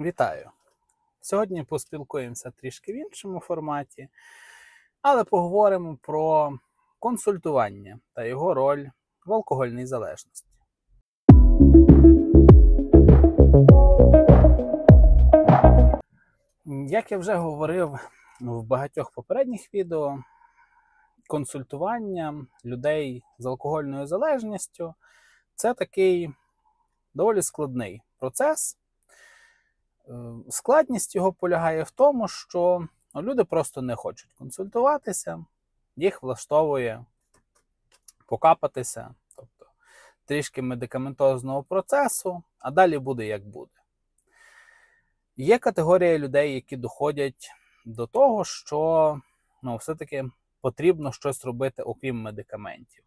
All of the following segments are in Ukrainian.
Вітаю! Сьогодні поспілкуємося трішки в іншому форматі, але поговоримо про консультування та його роль в алкогольній залежності. Як я вже говорив в багатьох попередніх відео, консультування людей з алкогольною залежністю це такий доволі складний процес. Е, Складність його полягає в тому, що люди просто не хочуть консультуватися, їх влаштовує покапатися, тобто трішки медикаментозного процесу, а далі буде як буде. Є категорія людей, які доходять до того, що ну, все-таки потрібно щось робити, окрім медикаментів.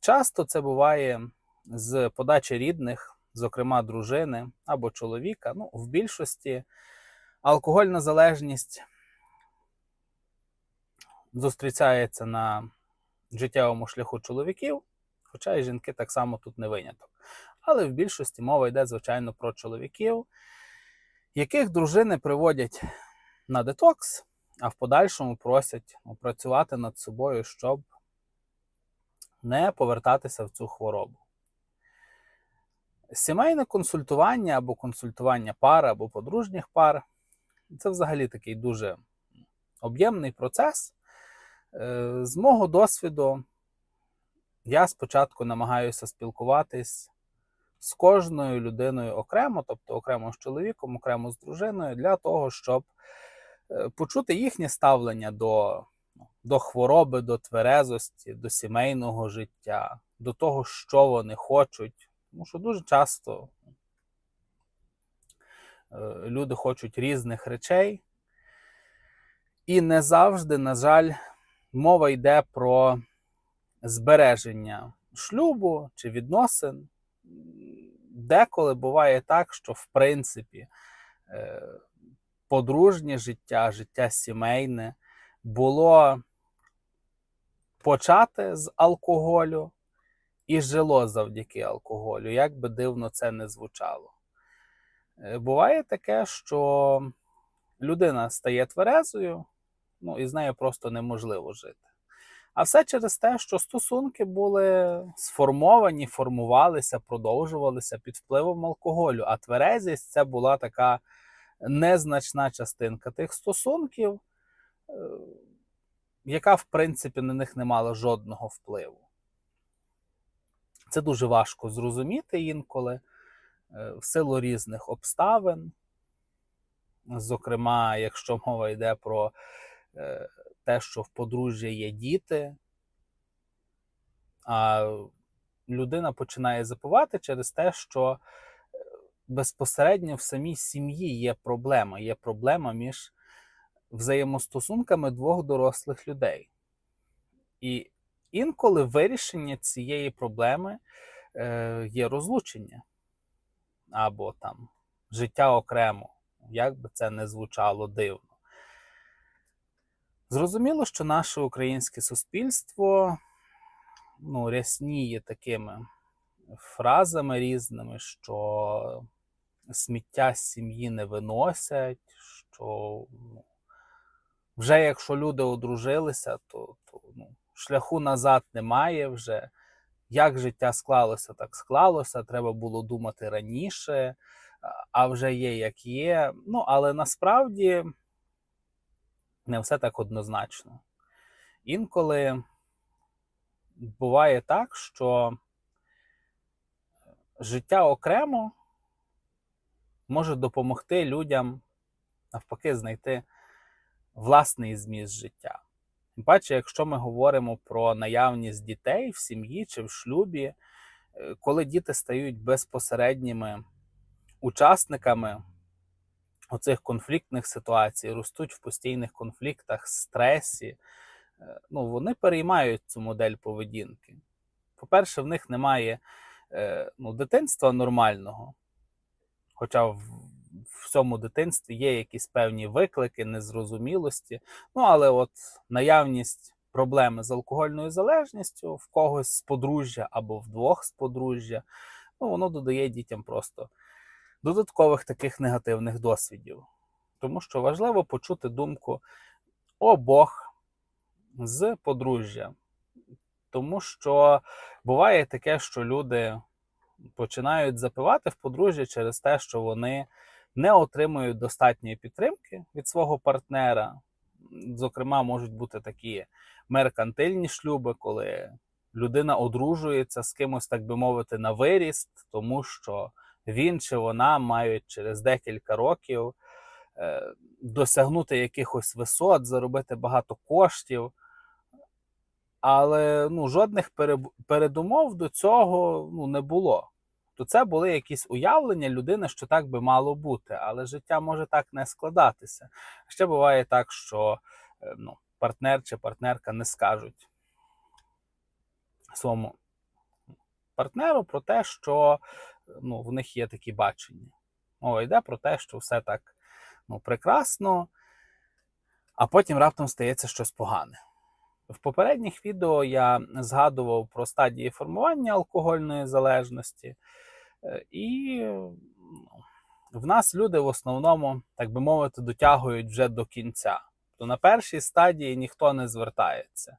Часто це буває з подачі рідних, зокрема дружини або чоловіка. Ну, в більшості алкогольна залежність зустрічається на життєвому шляху чоловіків, хоча і жінки так само тут не виняток. Але в більшості мова йде, звичайно, про чоловіків, яких дружини приводять на детокс, а в подальшому просять ну, працювати над собою, щоб не повертатися в цю хворобу. Сімейне консультування або консультування пар або подружніх пар це взагалі такий дуже об'ємний процес. Е, З мого досвіду, я спочатку намагаюся спілкуватись з кожною людиною окремо, тобто окремо з чоловіком, окремо з дружиною, для того, щоб е, почути їхнє ставлення до, до хвороби, до тверезості, до сімейного життя, до того, що вони хочуть. Тому що дуже часто е, люди хочуть різних речей, і не завжди, на жаль, мова йде про збереження шлюбу чи відносин. Деколи буває так, що в принципі е, подружнє життя, життя сімейне було почати з алкоголю і жило завдяки алкоголю, як би дивно це не звучало. Е, Буває таке, що людина стає тверезою, ну і з нею просто неможливо жити. А все через те, що стосунки були сформовані, формувалися, продовжувалися під впливом алкоголю, а тверезість це була така незначна частинка тих стосунків, е, яка, в принципі, на них не мала жодного впливу. Це дуже важко зрозуміти інколи е, в силу різних обставин. Зокрема, якщо мова йде про е, те, що в подружжя є діти, а людина починає запивати через те, що е, безпосередньо в самій сім'ї є проблема. Є проблема між взаємостосунками двох дорослих людей. І інколи вирішення цієї проблеми е, є розлучення або там життя окремо, як би це не звучало дивно. Зрозуміло, що наше українське суспільство ну, рясніє такими фразами різними, що сміття з сім'ї не виносять, що ну, вже якщо люди одружилися, то, то ну, шляху назад немає вже. Як життя склалося, так склалося. Треба було думати раніше, а вже є як є. Ну, але насправді не все так однозначно. Інколи буває так, що життя окремо може допомогти людям навпаки знайти власний зміст життя. Тим паче, якщо ми говоримо про наявність дітей в сім'ї чи в шлюбі, е, коли діти стають безпосередніми учасниками оцих конфліктних ситуацій, ростуть в постійних конфліктах, стресі, е, ну, вони переймають цю модель поведінки. По-перше, в них немає е, ну, дитинства нормального, хоча в в цьому дитинстві є якісь певні виклики, незрозумілості. Ну, але от наявність проблеми з алкогольною залежністю в когось з подружжя або вдвох з подружжя, ну, воно додає дітям просто додаткових таких негативних досвідів. Тому що важливо почути думку обох з подружжя. Тому що буває таке, що люди починають запивати в подружжя через те, що вони не отримують достатньої підтримки від свого партнера. Зокрема, можуть бути такі меркантильні шлюби, коли людина одружується з кимось, так би мовити, на виріст, тому що він чи вона мають через декілька років е, досягнути якихось висот, заробити багато коштів. Але ну, жодних передумов до цього ну, не було. То це були якісь уявлення людини, що так би мало бути, але життя може так не складатися. Ще буває так, що е, ну, партнер чи партнерка не скажуть своєму партнеру про те, що ну, в них є такі бачення. Мова йде про те, що все так ну, прекрасно, а потім раптом стається щось погане. В попередніх відео я згадував про стадії формування алкогольної залежності, і ну, в нас люди в основному, так би мовити, дотягують вже до кінця. То на першій стадії ніхто не звертається.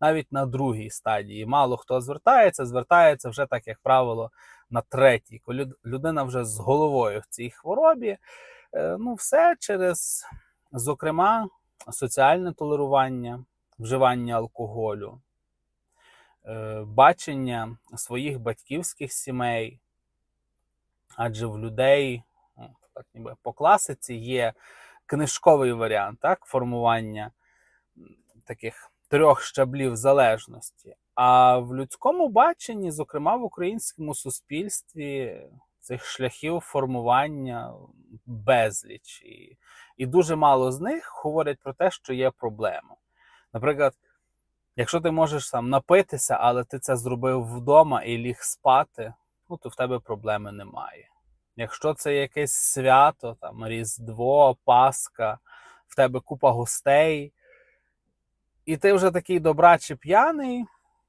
Навіть на другій стадії мало хто звертається, звертається вже, так як правило, на третій. Коли людина вже з головою в цій хворобі, е, ну, все через, зокрема, соціальне толерування, вживання алкоголю, е, бачення своїх батьківських сімей. Адже в людей, ну, так ніби по класиці, є книжковий варіант так, формування таких трьох щаблів залежності. А в людському баченні, зокрема в українському суспільстві, цих шляхів формування безліч. І, і дуже мало з них говорять про те, що є проблема. Наприклад, якщо ти можеш сам напитися, але ти це зробив вдома і ліг спати, ну то в тебе проблеми немає. Якщо це якесь свято, там Різдво, Пасха, в тебе купа гостей, і ти вже такий добраче п'яний,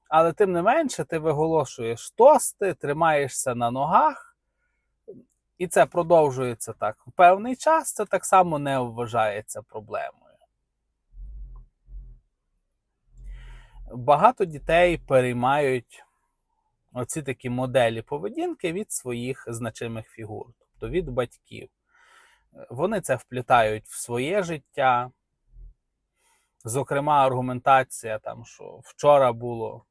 але тим не менше ти виголошуєш тости, тримаєшся на ногах, і це продовжується так. В Певний час це так само не вважається проблемою. Багато дітей переймають оці такі моделі поведінки від своїх значимих фігур, тобто від батьків. Вони це вплітають в своє життя. Зокрема, аргументація, там, що вчора було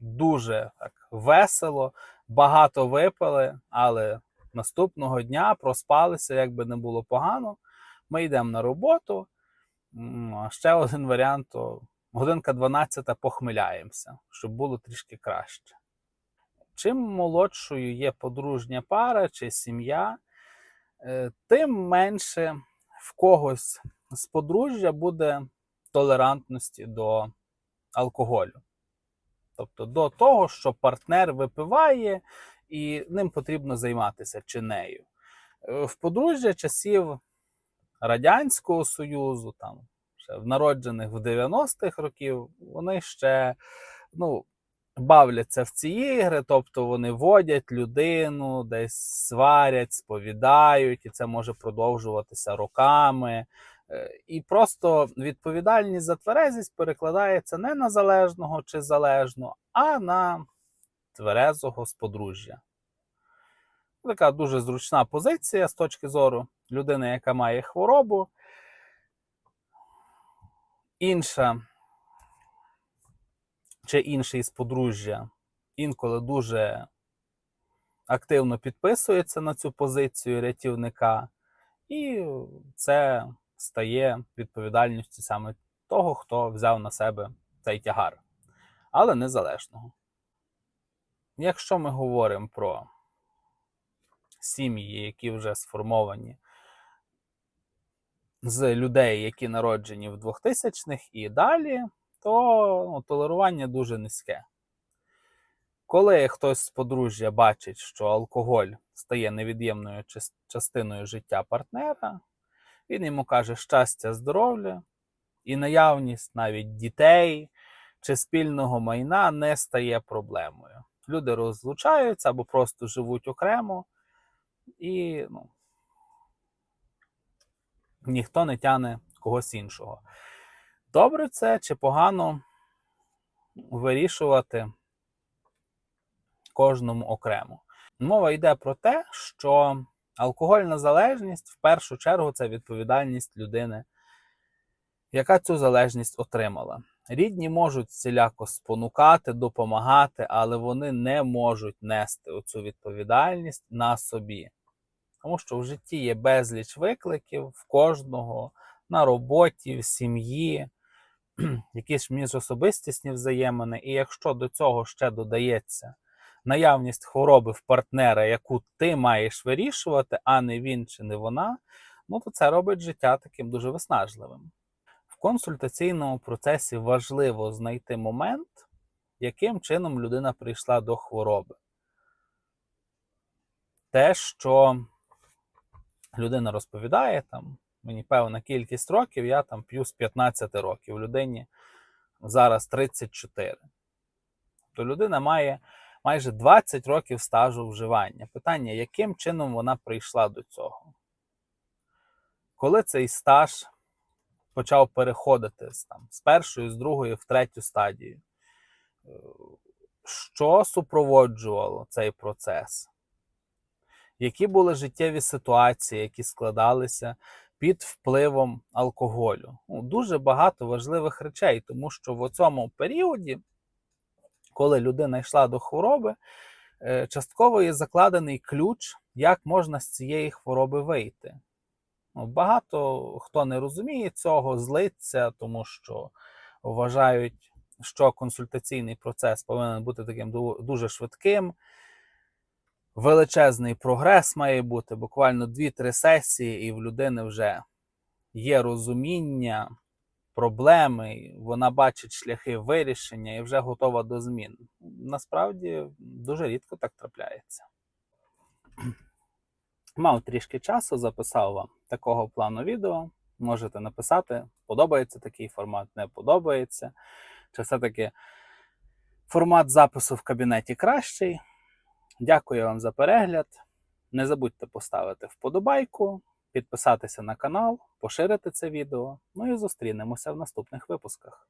дуже так весело, багато випили, але наступного дня проспалися, як би не було погано. Ми йдемо на роботу. Ще один варіант то годинка 12 похмиляємося, щоб було трішки краще. Чим молодшою є подружня пара чи сім'я, е, тим менше в когось з подружжя буде толерантності до алкоголю. Тобто до того, що партнер випиває і ним потрібно займатися чи нею. Е, В подружжя часів Радянського Союзу, там, ще народжених в 90-х років, вони ще ну, бавляться в ці ігри, тобто вони водять людину, десь сварять, сповідають, і це може продовжуватися роками. Е, І просто відповідальність за тверезість перекладається не на залежного чи залежну, а на тверезого з. Така дуже зручна позиція з точки зору людини, яка має хворобу. Інша чи інший з подружжя інколи дуже активно підписується на цю позицію рятівника, і це стає відповідальністю саме того, хто взяв на себе цей тягар, але незалежного. Якщо ми говоримо про сім'ї, які вже сформовані з людей, які народжені в 2000-х і далі, то ну, толерування дуже низьке. Коли хтось з подружжя бачить, що алкоголь стає невід'ємною частиною життя партнера, він йому каже щастя, здоров'я, і наявність навіть дітей чи спільного майна не стає проблемою. Люди розлучаються або просто живуть окремо, і ну, ніхто не тяне когось іншого. Добре це чи погано вирішувати кожному окремо. Мова йде про те, що алкогольна залежність в першу чергу це відповідальність людини, яка цю залежність отримала. Рідні можуть всіляко спонукати, допомагати, але вони не можуть нести оцю відповідальність на собі. Тому що в житті є безліч викликів в кожного на роботі, в сім'ї, якісь міжособистісні взаємини. І якщо до цього ще додається наявність хвороби в партнера, яку ти маєш вирішувати, а не він чи не вона, ну то це робить життя таким дуже виснажливим. В консультаційному процесі важливо знайти момент, яким чином людина прийшла до хвороби. Те, що людина розповідає, там, мені певна кількість років, я там п'ю з 15 років. Людині зараз 34. То людина має майже 20 років стажу вживання. Питання, яким чином вона прийшла до цього? Коли цей стаж почав переходити з, там, з першої, з другої в третю стадію? Е, Що супроводжувало цей процес? Які були життєві ситуації, які складалися під впливом алкоголю? Ну, дуже багато важливих речей, тому що в цьому періоді коли людина йшла до хвороби, е, частково є закладений ключ, як можна з цієї хвороби вийти. Ну, Багато хто не розуміє цього, злиться, тому що вважають, що консультаційний процес повинен бути таким дуже швидким. Величезний прогрес має бути буквально 2-3 сесії, і в людини вже є розуміння, проблеми, вона бачить шляхи вирішення і вже готова до змін. Насправді дуже рідко так трапляється. Мав трішки часу, записав вам такого плану відео. Можете написати, подобається такий формат, не подобається. Чи все-таки формат запису в кабінеті кращий. Дякую вам за перегляд. Не забудьте поставити вподобайку, підписатися на канал, поширити це відео. Ну і зустрінемося в наступних випусках.